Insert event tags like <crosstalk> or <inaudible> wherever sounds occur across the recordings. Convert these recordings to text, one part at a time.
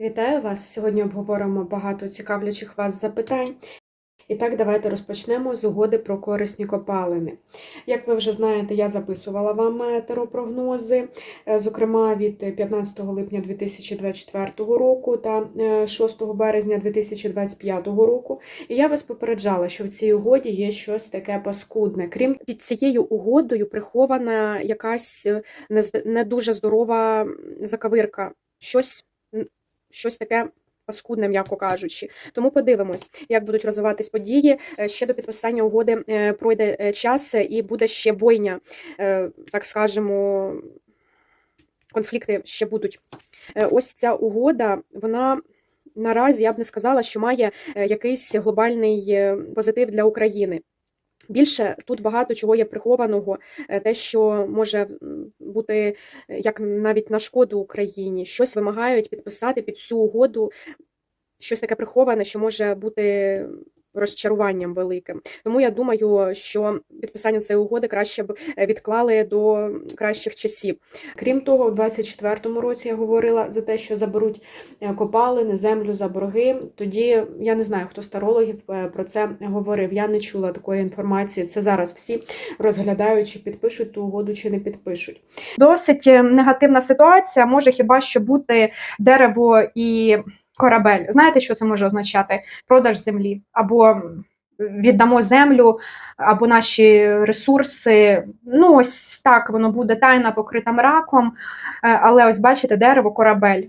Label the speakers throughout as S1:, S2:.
S1: Вітаю вас! Сьогодні обговоримо багато цікавлячих вас запитань. І так, давайте розпочнемо з угоди про корисні копалини. Як ви вже знаєте, я записувала вам е, теропрогнози, е, зокрема від 15 липня 2024 року та е, 6 березня 2025 року. І я вас попереджала, що в цій угоді є щось таке паскудне. Крім під цією угодою прихована якась е, не, дуже здорова закавирка. Щось щось таке паскудне, м'яко кажучи. Тому подивимось, як будуть розвиватись події. Е, Ще до підписання угоди е, пройде е, час і буде ще бойня, так скажемо, конфлікти ще будуть. Ось ця угода, вона. Наразі я б не сказала, що має якийсь глобальний позитив для України. Більше тут багато чого є прихованого, е, те, що може бути е, як навіть на шкоду Україні. Щось вимагають підписати під цю угоду, щось таке приховане, що може бути розчаруванням великим. Тому я думаю, що підписання цієї угоди краще б е, відклали до кращих часів. Крім того, у 24-му році я говорила за те, що заберуть е, копалини, землю за борги. Тоді я не знаю, хто з тарологів е, про це говорив. Я не чула такої інформації. Це зараз всі розглядають, чи підпишуть ту угоду, чи не підпишуть. Досить негативна ситуація. Може хіба що бути дерево і корабель. Знаєте, що це може означати? Продаж землі або віддамо землю, або наші ресурси. Ну, ось так воно буде тайна покрита мраком. Е, Але ось бачите, дерево, корабель.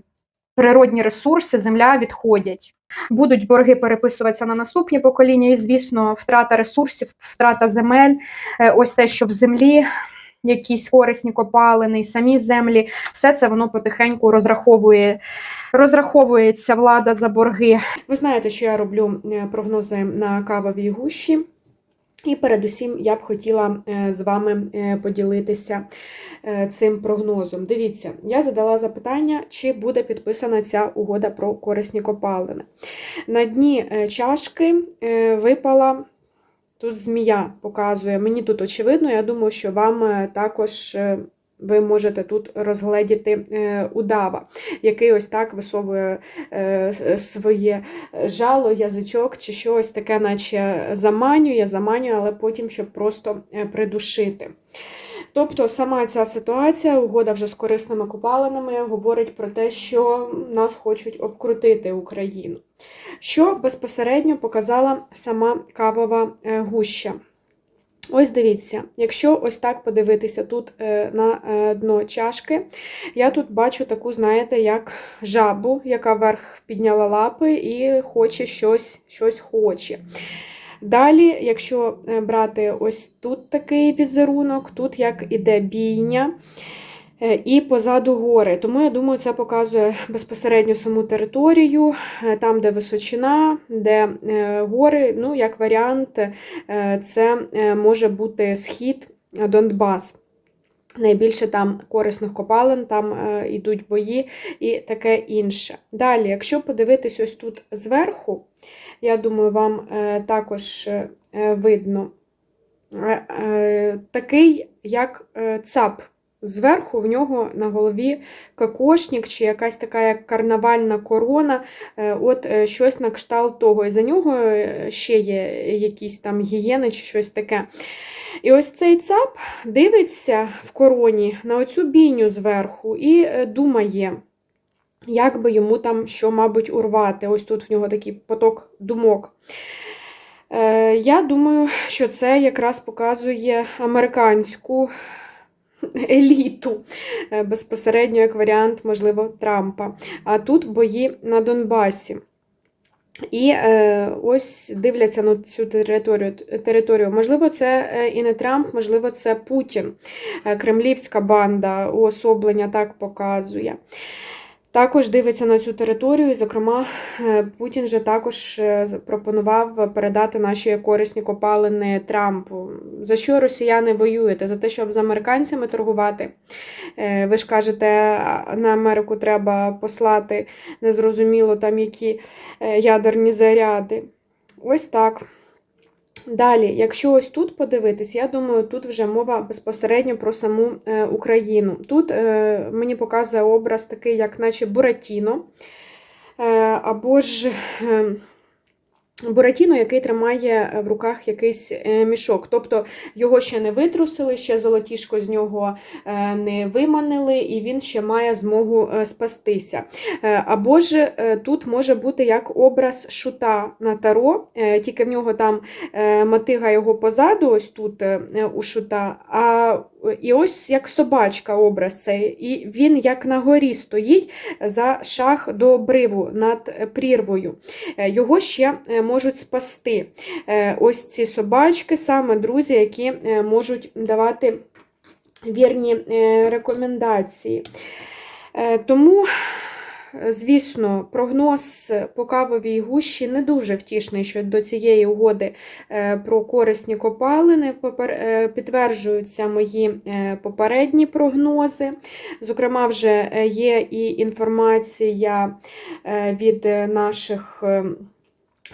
S1: Природні ресурси, земля відходять. Будуть борги переписуватися на наступні покоління, і, звісно, втрата ресурсів, втрата земель, е, ось те, що в землі, якісь корисні копалини, самі землі, все це воно потихеньку розраховує, розраховується влада за борги. Ви знаєте, що я роблю е, прогнози на кавовій гущі. І передусім я б хотіла е, з вами е, поділитися цим прогнозом. Дивіться, я задала запитання, чи буде підписана ця угода про корисні копалини. На дні чашки випала тут змія, показує. Мені тут очевидно, я думаю, що вам е, також. е, Ви можете тут розгледіти е, удава, який ось так висовує своє жало, язичок чи щось таке, наче заманює, заманює, але потім, щоб просто придушити. Тобто сама ця ситуація, угода вже з корисними копалинами, говорить про те, що нас хочуть обкрутити Україну. Що безпосередньо показала сама кавова е, гуща. Ось дивіться, якщо ось так подивитися тут е, на е, дно чашки, я тут бачу таку, знаєте, як жабу, яка вверх підняла лапи і хоче щось, щось хоче. Далі, якщо брати ось тут такий візерунок, тут як іде бійня. Е, І позаду гори. Тому я думаю, це показує безпосередньо саму територію, е, там, де височина, де е, гори. Ну, як варіант, це може бути схід Донбас. Найбільше там корисних копалин, там йдуть бої і таке інше. Далі, якщо подивитись ось тут зверху, я думаю, вам також видно такий, як цап. Зверху в нього на голові кокошник чи якась така як карнавальна корона, е, от е, щось на кшталт того. І за нього е, ще є якісь там гієни чи щось таке. І ось цей цап дивиться в короні на оцю бійню зверху і думає, як би йому там що, мабуть, урвати. Ось тут в нього такий поток думок. Я думаю, що це якраз показує американську <laughs> еліту, е, безпосередньо як варіант, можливо, Трампа. А тут бої на Донбасі. І е, ось дивляться на цю територію, територію. Можливо, це е, і не Трамп, можливо, це Путін, Е, кремлівська банда, уособлення так показує. Також дивиться на цю територію, зокрема, е, Путін же також е, запропонував передати наші корисні копалини Трампу. За що росіяни воюєте? За те, щоб з американцями торгувати? Е, Ви ж кажете, на Америку треба послати незрозуміло там які ядерні заряди. Ось так. Далі, якщо ось тут подивитись, я думаю, тут вже мова безпосередньо про саму е, Україну. Тут е, мені показує образ такий, як наче Буратіно. або ж. Буратіно, який тримає в руках якийсь е, мішок. Тобто його ще не витрусили, ще золотішко з нього е, не виманили, і він ще має змогу е, спастися. Або ж тут може бути як образ шута на таро, тільки в нього там мотига його позаду, ось тут у шута. а і ось як собачка образ цей, і він як на горі стоїть за шах до обриву над прірвою. Його ще можуть спасти. Е, Ось ці собачки, саме друзі, які е, можуть давати вірні е, рекомендації. Тому. Звісно, прогноз по кавовій гущі не дуже втішний щодо цієї угоди про корисні копалини. Підтверджуються мої попередні прогнози. Зокрема, вже є і інформація від наших.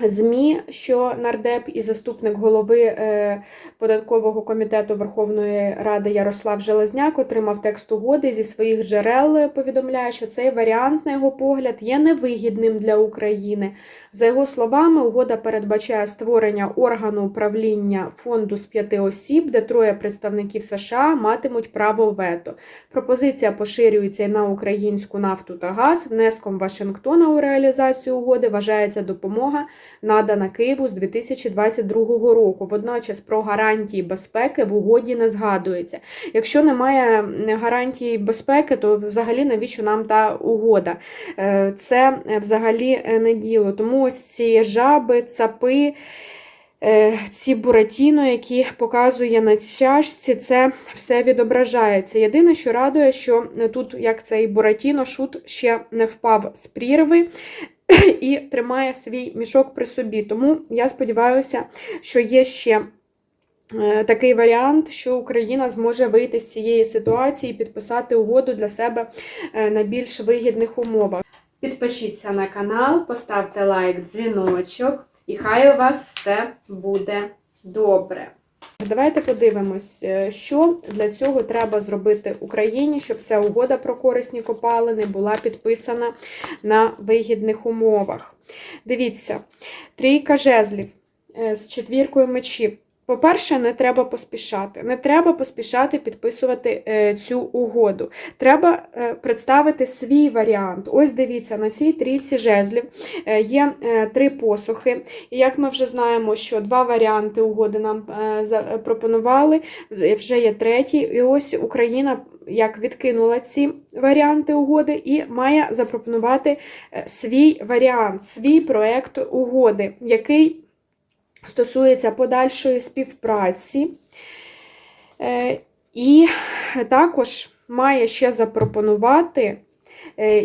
S1: ЗМІ, що нардеп і заступник голови е, податкового комітету Верховної Ради Ярослав Железняк отримав текст угоди зі своїх джерел. е, Повідомляє, що цей варіант, на його погляд, є невигідним для України. За його словами, угода передбачає створення органу управління фонду з п'яти осіб, де троє представників США матимуть право вето. Пропозиція поширюється і на українську нафту та газ. Внеском Вашингтона у реалізацію угоди вважається допомога надана Києву з 2022 року. Водночас про гарантії безпеки в угоді не згадується. Якщо немає гарантії безпеки, то взагалі навіщо нам та угода? Е, Це е, взагалі е, не діло. Тому ось ці жаби, цапи. е, Ці буратіно, які показує на чашці, це все відображається. Єдине, що радує, що тут, як цей буратіно, шут ще не впав з прірви <laughs> і тримає свій мішок при собі. Тому я сподіваюся, що є ще. е, Такий варіант, що Україна зможе вийти з цієї ситуації і підписати угоду для себе е, на більш вигідних умовах. Підпишіться на канал, поставте лайк, дзвіночок, і хай у вас все буде добре. Давайте подивимось, е, що для цього треба зробити Україні, щоб ця угода про корисні копалини була підписана на вигідних умовах. Дивіться, трійка жезлів е, з четвіркою мечів. По-перше, не треба поспішати. Не треба поспішати підписувати е, цю угоду. Треба е, представити свій варіант. Ось дивіться, на цій трійці жезлів е, є три посухи. І як ми вже знаємо, що два варіанти угоди нам запропонували, вже є третій. І ось Україна як відкинула ці варіанти угоди і має запропонувати свій варіант, свій проект угоди, який стосується подальшої співпраці. Е, І також має ще запропонувати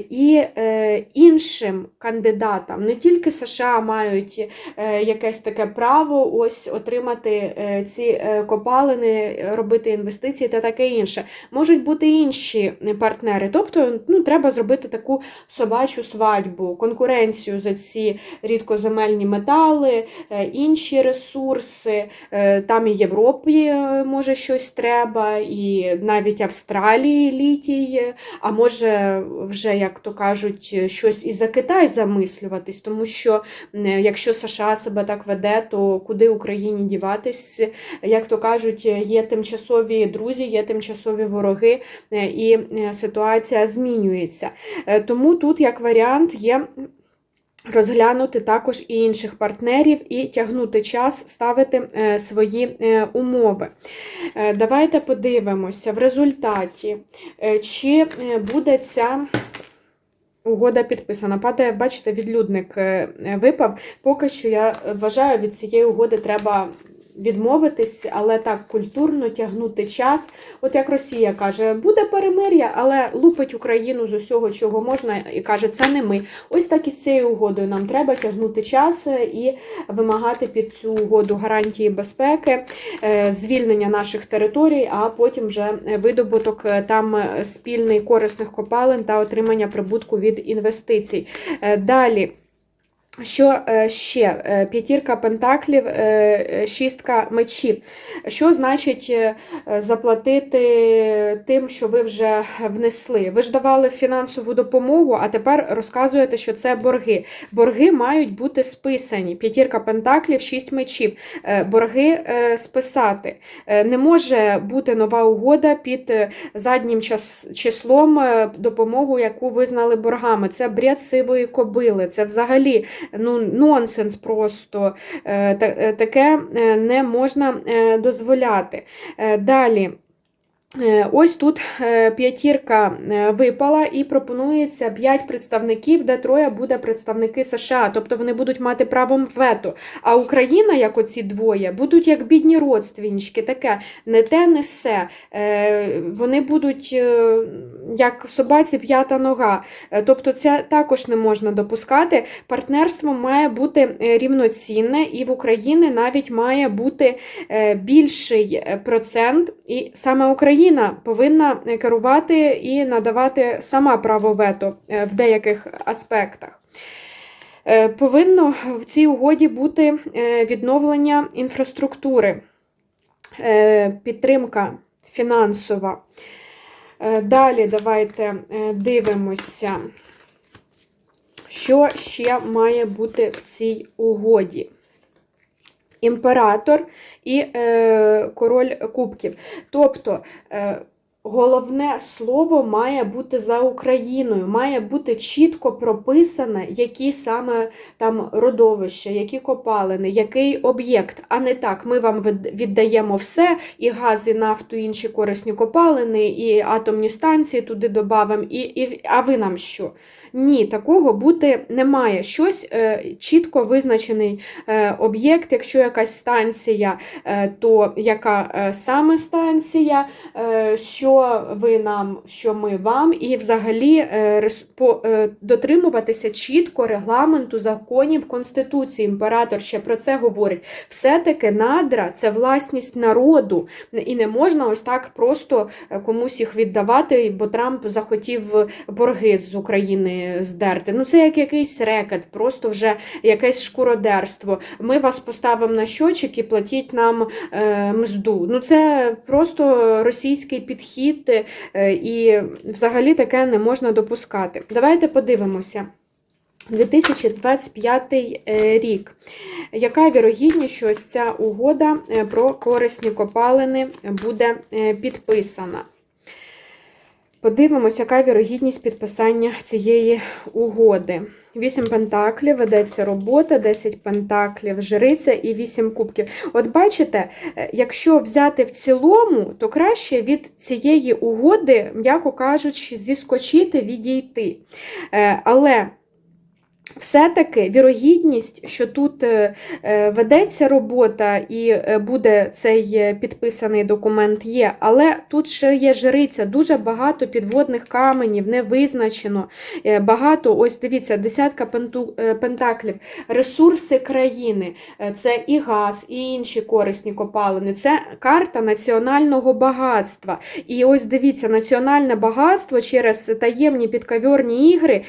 S1: і е, іншим кандидатам. Не тільки США мають е, якесь таке право ось отримати е, ці е, копалини, робити інвестиції та таке інше. Можуть бути інші партнери. Тобто ну, треба зробити таку собачу свадьбу, конкуренцію за ці рідкоземельні метали, е, інші ресурси. Е, Там і Європі е, може щось треба, і навіть Австралії літій, е, а може вже, як то кажуть, щось і за Китай замислюватись, тому що е, якщо США себе так веде, то куди Україні діватись? Як то кажуть, є тимчасові друзі, є тимчасові вороги, е, і е, ситуація змінюється. Е, Тому тут як варіант є. Розглянути також і інших партнерів і тягнути час, ставити е, свої е, умови. Е, Давайте подивимося в результаті, чи буде ця угода підписана. Падає, бачите, відлюдник випав. Поки що я вважаю, від цієї угоди треба відмовитись, але так культурно тягнути час. От як Росія каже, буде перемир'я, але лупить Україну з усього, чого можна, і каже, це не ми. Ось так і з цією угодою нам треба тягнути час е, і вимагати під цю угоду гарантії безпеки, е, звільнення наших територій, а потім вже видобуток е, там спільний корисних копалин та отримання прибутку від інвестицій. Далі. Що е, ще? Е, П'ятірка пентаклів, е, шістка мечів. Що значить заплатити тим, що ви вже внесли? Ви ж давали фінансову допомогу, а тепер розказуєте, що це борги. Борги мають бути списані. П'ятірка пентаклів, шість мечів. Борги списати. Не може бути нова угода під заднім числом допомогу, яку визнали боргами. Це бред сивої кобили. Це взагалі ну, нонсенс просто. Е, е, Таке е, не можна дозволяти. Далі. Е, Ось тут е, п'ятірка е, випала і пропонується 5 представників, де троє буде представники США, тобто вони будуть мати правом вето. А Україна, як оці двоє, будуть як бідні родственнички, таке не те, не се. Е, Вони будуть як собаці п'ята нога. Тобто це також не можна допускати. Партнерство має бути рівноцінне, і в Україні навіть має бути більший процент, і саме Україна повинна е, керувати і надавати сама право вето е, в деяких аспектах. Е, Повинно в цій угоді бути відновлення інфраструктури, підтримка фінансова. Далі давайте дивимося, що ще має бути в цій угоді. Імператор і е, король кубків. Тобто е, головне слово має бути за Україною, має бути чітко прописане, які саме там родовища, які копалини, який об'єкт. А не так, ми вам віддаємо все, і газ, і нафту, і інші корисні копалини, і атомні станції туди додамо, і, і, а ви нам що? Ні, такого бути не має. Щось е, чітко визначений е, об'єкт, якщо якась станція, е, то яка е, саме станція, е, що ви нам, що ми вам, і взагалі е, е, дотримуватися чітко регламенту законів Конституції. Імператор ще про це говорить. Все-таки надра це власність народу, і не можна ось так просто е, комусь їх віддавати, бо Трамп захотів борги з України здерти. Ну це як якийсь рекет, просто вже якесь шкуродерство. Ми вас поставимо на щочик і платіть нам мзду. Ну це просто російський підхід, е, і взагалі таке не можна допускати. Давайте подивимося. 2025 е, рік. Яка вірогідність, що ось ця угода е, про корисні копалини буде підписана? Подивимось, яка вірогідність підписання цієї угоди. 8 пентаклів, ведеться робота, 10 пентаклів, жриця і 8 кубків. От бачите, е, якщо взяти в цілому, то краще від цієї угоди, м'яко кажучи, зіскочити, відійти. Е, Але все-таки вірогідність, що тут е, е, ведеться робота і е, буде цей підписаний документ, є, але тут ще є жриця, дуже багато підводних каменів, не визначено. Багато, ось дивіться, десятка пентаклів, ресурси країни, це і газ, і інші корисні копалини. Це карта національного багатства. І ось дивіться, національне багатство через таємні підкавьорні ігри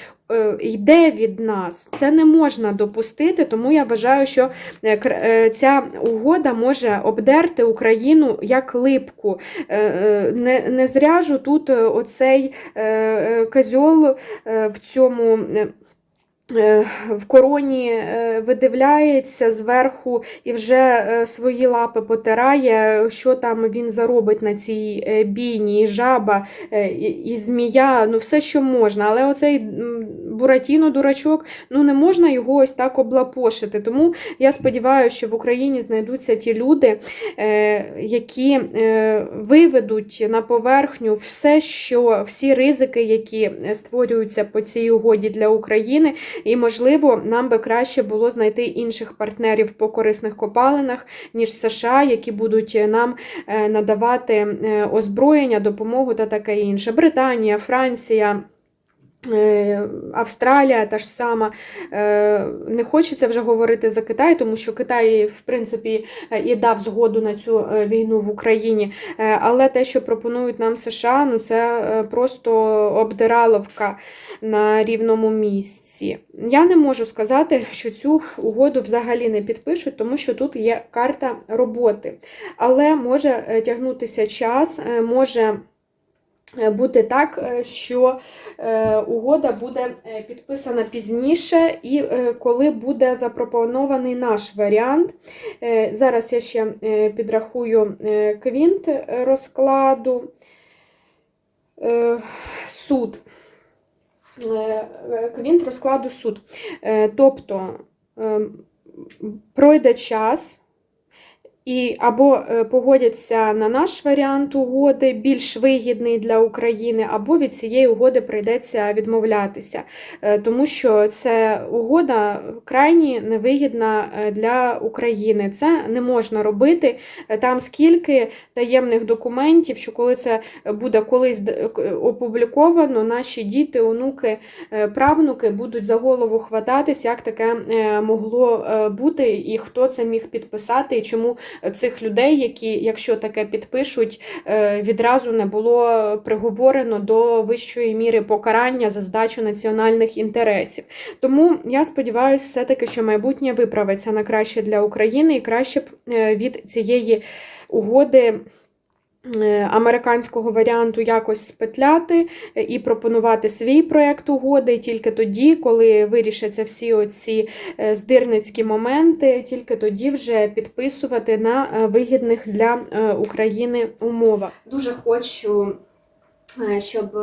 S1: йде від нас. Це не можна допустити, тому я вважаю, що е, е, ця угода може обдерти Україну як липку. Е, е, Не, не зряжу тут е, оцей е, е, козьол е, в цьому. Е, В короні е, видивляється зверху і вже е, свої лапи потирає, що там він заробить на цій бійні, і жаба, і, змія, ну все, що можна. Але оцей Буратіно, дурачок, ну не можна його ось так облапошити. Тому я сподіваюся, що в Україні знайдуться ті люди, які виведуть на поверхню все, що всі ризики, які створюються по цій угоді для України. І, можливо, нам би краще було знайти інших партнерів по корисних копалинах, ніж США, які будуть нам е, надавати е, озброєння, допомогу та таке інше. Британія, Франція. Е, Австралія та ж сама. Е, Не хочеться вже говорити за Китай, тому що Китай, в принципі, е, і дав згоду на цю війну в Україні. Але те, що пропонують нам США, ну це просто обдираловка на рівному місці. Я не можу сказати, що цю угоду взагалі не підпишуть, тому що тут є карта роботи. Але може тягнутися час, може. Е, Бути так, е, що е, угода буде підписана пізніше, і коли буде запропонований наш варіант. Зараз я ще підрахую квінт розкладу. Суд. Квінт розкладу суд. Тобто е, пройде час. І або е, погодяться на наш варіант угоди, більш вигідний для України, або від цієї угоди прийдеться відмовлятися, Е, тому що це угода крайні невигідна е, для України. Це не можна робити. Там скільки таємних документів, що коли це буде колись опубліковано, наші діти, онуки, правнуки будуть за голову хвататись, як таке могло бути, і хто це міг підписати, і чому цих людей, які, якщо таке підпишуть, е, відразу не було приговорено до вищої міри покарання за здачу національних інтересів. Тому я сподіваюся, все-таки, що майбутнє виправиться на краще для України і краще б е, від цієї угоди. Е, Американського варіанту якось спетляти е, і пропонувати свій проєкт угоди, тільки тоді, коли вирішаться всі оці е, здирницькі моменти, тільки тоді вже підписувати на вигідних для України умовах. Дуже хочу, щоб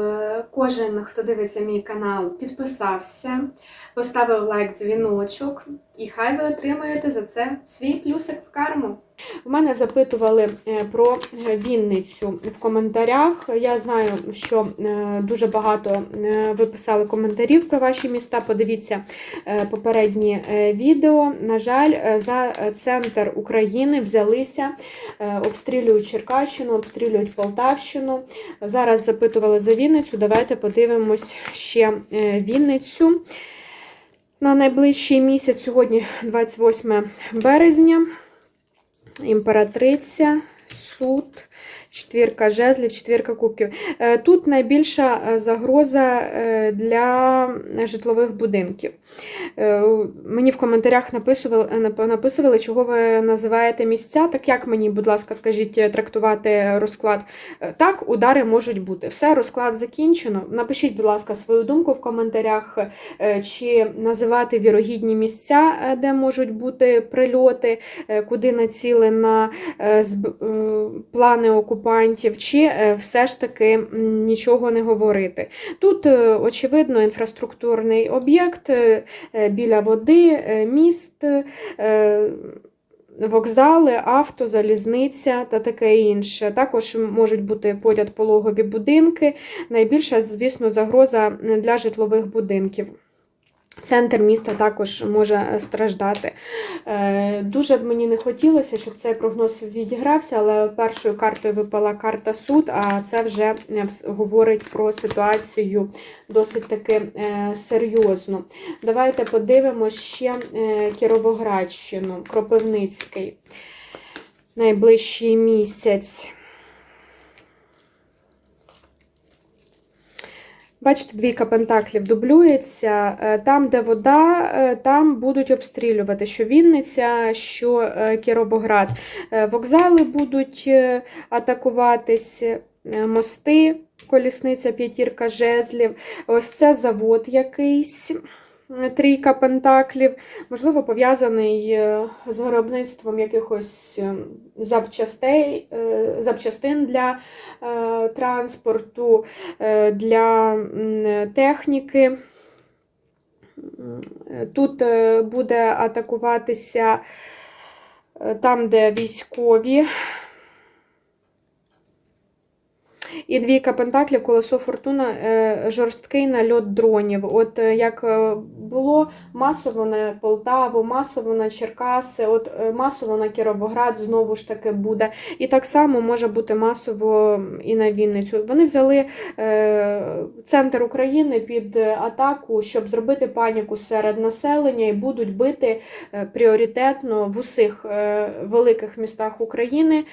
S1: кожен, хто дивиться мій канал, підписався, поставив лайк, дзвіночок, і хай ви отримаєте за це свій плюсик в карму. У мене запитували е, про е, Вінницю в коментарях. Я знаю, що е, дуже багато ви писали коментарів про ваші міста. Подивіться попередні відео. На жаль, за центр України взялися, обстрілюють Черкащину, обстрілюють Полтавщину. Зараз запитували за Вінницю. Давайте подивимось ще Вінницю. На найближчий місяць, сьогодні 28 березня імператриця, суд, четвірка жезлів, четвірка кубків. Е, Тут найбільша е, загроза е, для житлових будинків. Е, Мені в коментарях написували, написували, чого ви називаєте місця. Так як мені, будь ласка, скажіть, е, трактувати розклад? Е, Так, удари можуть бути. Все, розклад закінчено. Напишіть, будь ласка, свою думку в коментарях, е, чи називати вірогідні місця, е, де можуть бути прильоти, е, куди націлена е, е, плани окупантів, чи е, все ж таки нічого не говорити. Тут, е, очевидно, інфраструктурний об'єкт е, е, біля води, е, міст. е, Вокзали, авто, залізниця та таке інше. Також можуть бути поряд пологові будинки. Найбільша, звісно, загроза для житлових будинків. Центр міста також може страждати. Е, Дуже б мені не хотілося, щоб цей прогноз відігрався, але першою картою випала карта суд, а це вже е, говорить про ситуацію досить таки е, серйозну. Давайте подивимося ще е, Кіровоградщину, Кропивницький. Найближчий місяць. Бачите, двійка пентаклів дублюється. Е, Там, де вода, е, там будуть обстрілювати що Вінниця, що е, Кіровоград. Вокзали будуть атакуватись, мости, колісниця, п'ятірка жезлів. Ось це завод якийсь. Трійка пентаклів, можливо, пов'язаний е, з виробництвом якихось е, запчастей, е, запчастин для транспорту, для техніки. Тут буде атакуватися там, де військові. І двійка пентаклів, колесо фортуна, е, жорсткий нальот дронів. От е, як е, було масово на Полтаву, масово на Черкаси, от масово на Кіровоград знову ж таки буде. І так само може бути масово і на Вінницю. Вони взяли центр України під атаку, щоб зробити паніку серед населення і будуть бити пріоритетно в усіх великих містах України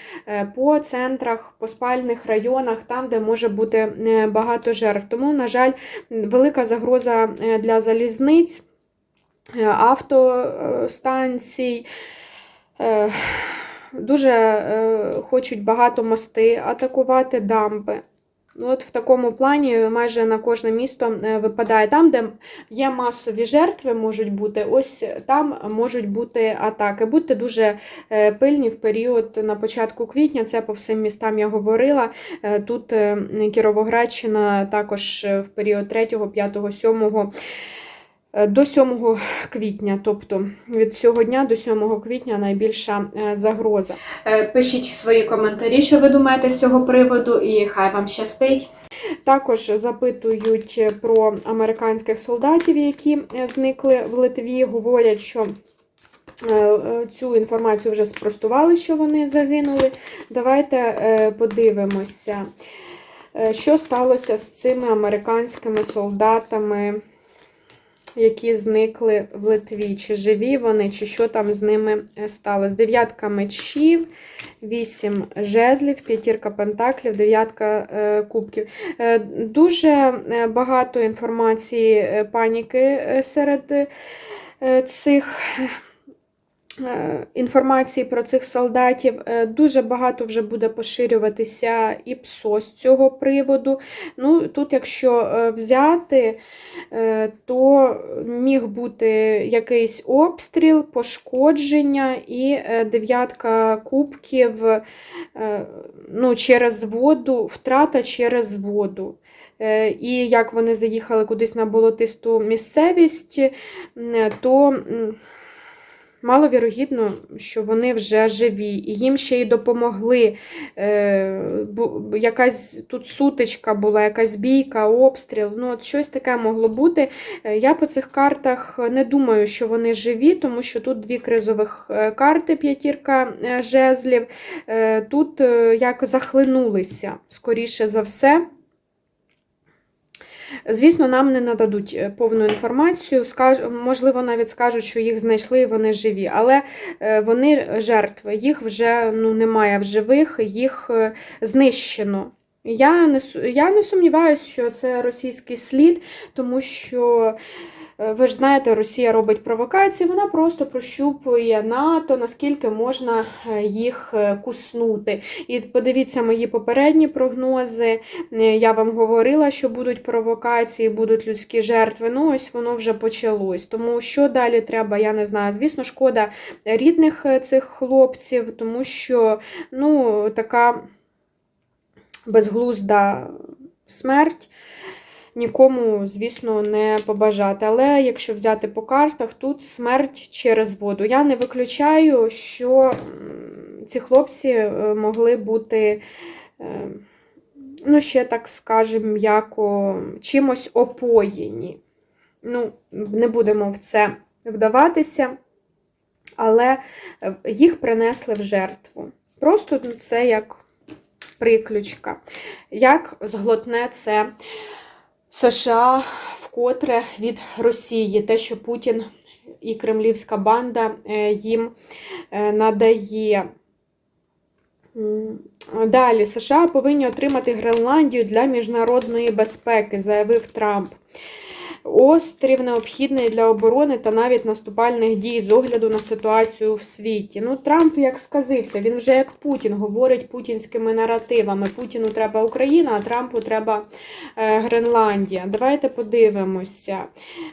S1: по центрах, по спальних районах, там, де може бути е, багато жертв. Тому, на жаль, велика загроза е, для залізниць, е, автостанцій. Дуже хочуть багато мости атакувати, дамби. Ну, От в такому плані майже на кожне місто е, випадає. Там, де є масові жертви, можуть бути, ось там можуть бути атаки. Будьте дуже е, пильні в період на початку квітня. Це по всім містам я говорила. Е, Тут Кіровоградщина також в період 3, 5, 7 е, до 7 квітня, тобто від цього дня до 7 квітня найбільша е, загроза. Е, Пишіть свої коментарі, що ви думаєте з цього приводу, і хай вам щастить. Також запитують про американських солдатів, які е, зникли в Литві. Говорять, що е, е, цю інформацію вже спростували, що вони загинули. Давайте е, подивимося, е, що сталося з цими американськими солдатами які зникли в Литві. Чи живі вони, чи що там з ними е, сталося. Дев'ятка мечів, вісім жезлів, п'ятірка пентаклів, дев'ятка е, кубків. Е, Дуже багато інформації паніки серед цих. Е, Інформації про цих солдатів Е, дуже багато вже буде поширюватися і ПСО з цього приводу. Ну, Тут, якщо е, взяти, то міг бути якийсь обстріл, пошкодження і дев'ятка кубків ну, через воду, втрата через воду. І як вони заїхали кудись на болотисту місцевість, то маловірогідно, що вони вже живі, і їм ще й допомогли. Е, бу- Якась тут сутичка була, якась бійка, обстріл. Ну, от щось таке могло бути. Е, Я по цих картах не думаю, що вони живі, тому що тут дві кризових е, карти, п'ятірка жезлів. Тут як захлинулися, скоріше за все. Звісно, нам не нададуть е, повну інформацію, можливо, навіть скажуть, що їх знайшли і вони живі, але е, вони жертви, їх вже ну, немає в живих, їх е, знищено. Я не, я не сумніваюся, що це російський слід, тому що. Е, Ви ж знаєте, Росія робить провокації, вона просто прощупує НАТО, наскільки можна е, їх е, куснути. І подивіться мої попередні прогнози. Я вам говорила, що будуть провокації, будуть людські жертви. Ну, ось воно вже почалось. Тому що далі треба, я не знаю. Звісно, шкода рідних цих хлопців, тому що ну, така безглузда смерть. Нікому, звісно, не побажати. Але якщо взяти по картах, тут смерть через воду. Я не виключаю, що ці хлопці е, могли бути, е, ну, ще так скажемо, м'яко, чимось опоєні. Ну, не будемо в це вдаватися, але е, їх принесли в жертву. Просто ну, це як приключка. Як зглотне це США вкотре від Росії, те, що Путін і кремлівська банда е, їм е, надає. Далі США повинні отримати Гренландію для міжнародної безпеки, заявив Трамп. Острів необхідний для оборони та навіть наступальних дій з огляду на ситуацію в світі. Ну, Трамп як сказився, він вже як Путін говорить путінськими наративами. Путіну треба Україна, а Трампу треба е, Гренландія. Давайте подивимося,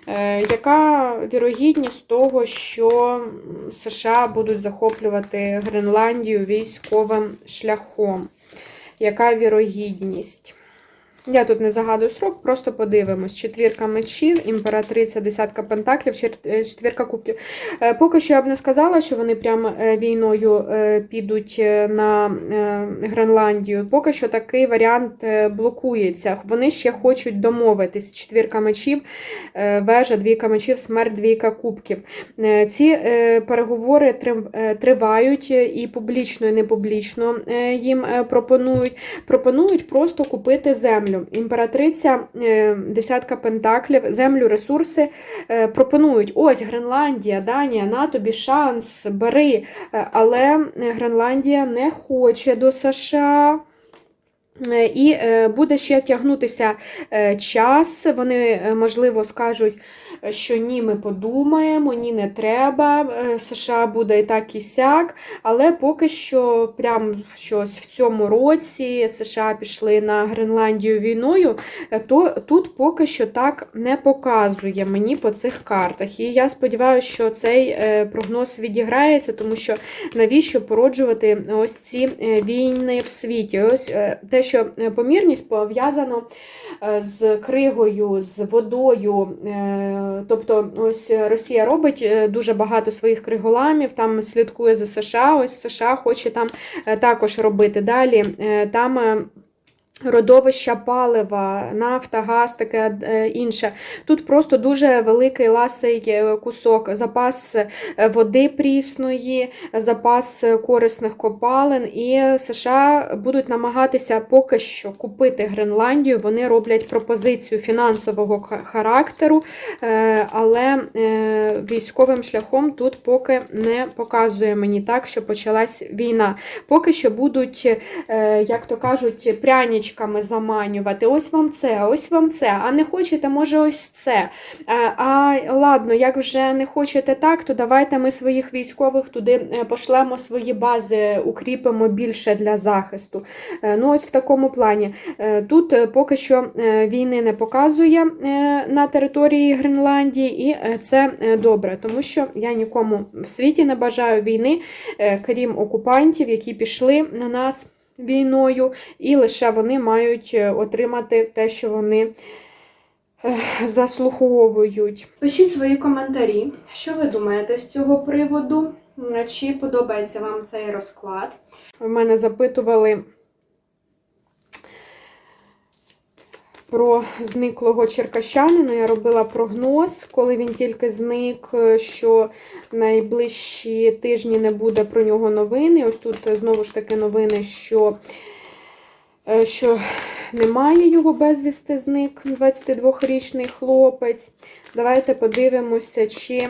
S1: е, яка вірогідність того, що США будуть захоплювати Гренландію військовим шляхом? Яка вірогідність? Я тут не загадую срок, просто подивимось. Четвірка мечів, імператриця, десятка пентаклів, е, четвірка кубків. Е, Поки що я б не сказала, що вони прям е, війною підуть на Гренландію. Поки що такий варіант блокується. Вони ще хочуть домовитись. Четвірка мечів, вежа, двійка мечів, смерть, двійка кубків. Ці переговори тривають і публічно, і не публічно їм пропонують. Пропонують просто купити землю. Імператриця, е, десятка пентаклів, землю, ресурси е, пропонують. Ось Гренландія, Данія, на тобі шанс, бери. Е, Але Гренландія не хоче до США. І буде ще тягнутися час. Вони, можливо, скажуть, що ні, ми подумаємо, ні, не треба. е, США буде і так, і сяк. Але поки що, прям щось в цьому році США пішли на Гренландію війною, е, то тут поки що так не показує мені по цих картах. І я сподіваюся, що цей е, прогноз відіграється, тому що навіщо породжувати ось ці е, війни в світі? Ось е, те, що е, помірність пов'язано е, з кригою, з водою. Е, Тобто, ось Росія робить е, дуже багато своїх криголамів, там слідкує за США. Ось США хоче там е, також робити. Далі е, там. Родовища палива, нафта, газ, таке е, інше. Тут просто дуже великий ласий е, кусок, запас е, води прісної, запас корисних копалин. І США будуть намагатися поки що купити Гренландію. Вони роблять пропозицію фінансового характеру, але військовим шляхом тут поки не показує мені так, що почалась війна. Поки що будуть, як то кажуть, прянічками заманювати. Ось вам це, ось вам це. А не хочете, може, ось це. Е, А ладно, як вже не хочете так, то давайте ми своїх військових туди е, пошлемо свої бази, укріпимо більше для захисту. Е, Ну, ось в такому плані. Тут поки що війни не показує на території Гренландії, і це добре, тому що я нікому в світі не бажаю війни, крім окупантів, які пішли на нас війною, і лише вони мають е, отримати те, що вони заслуховують. Пишіть свої коментарі, що ви думаєте з цього приводу, чи подобається вам цей розклад. В мене запитували про зниклого черкащанина. Я робила прогноз, коли він тільки зник, е, що найближчі тижні не буде про нього новини. Ось тут е, знову ж таки новини, що, е, що немає його безвісти зник, 22-річний хлопець. Давайте подивимося, чи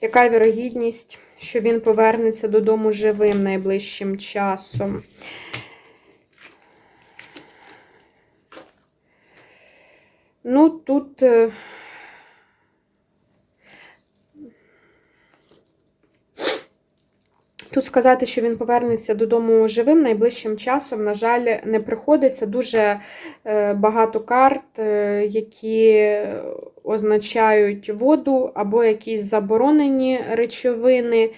S1: яка вірогідність, що він повернеться додому живим найближчим часом. Ну, тут. е, Тут сказати, що він повернеться додому живим найближчим часом, на жаль, не приходиться. Дуже е, багато карт, е, які означають воду або якісь заборонені речовини.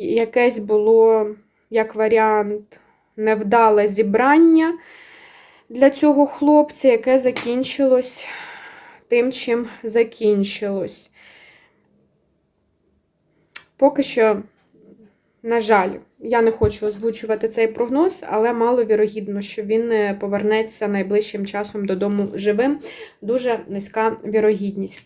S1: Якесь було як варіант невдале зібрання для цього хлопця, яке закінчилось тим, чим закінчилось. Поки що, на жаль, я не хочу озвучувати цей прогноз, але маловірогідно, що він е, повернеться найближчим часом додому живим. Дуже низька вірогідність.